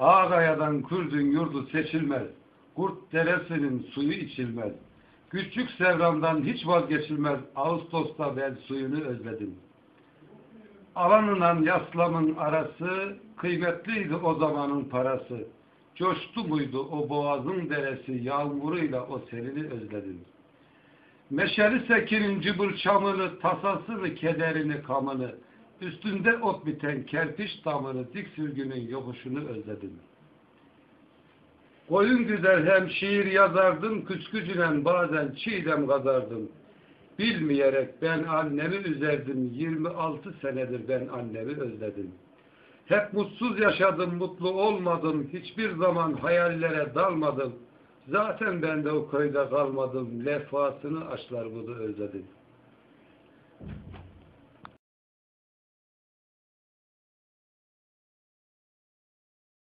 Ağayadan Kürdün yurdu seçilmez. Kurt deresinin suyu içilmez. Küçük sevramdan hiç vazgeçilmez. Ağustos'ta ben suyunu özledim. Alanınan yaslamın arası, kıymetliydi o zamanın parası. Coştu muydu o boğazın deresi, yağmuruyla o serini özledim. Meşeli sekinin cıbır çamını, tasasını, kederini, kamını, üstünde ot biten kerpiç damını, dik sürgünün yokuşunu özledim. Koyun güzel hem şiir yazardım, küskücünen bazen çiğdem kazardım. Bilmeyerek ben annemi üzerdim, 26 senedir ben annemi özledim. Hep mutsuz yaşadım, mutlu olmadım, hiçbir zaman hayallere dalmadım. Zaten ben de o köyde kalmadım, lefasını aşlar bunu özledim.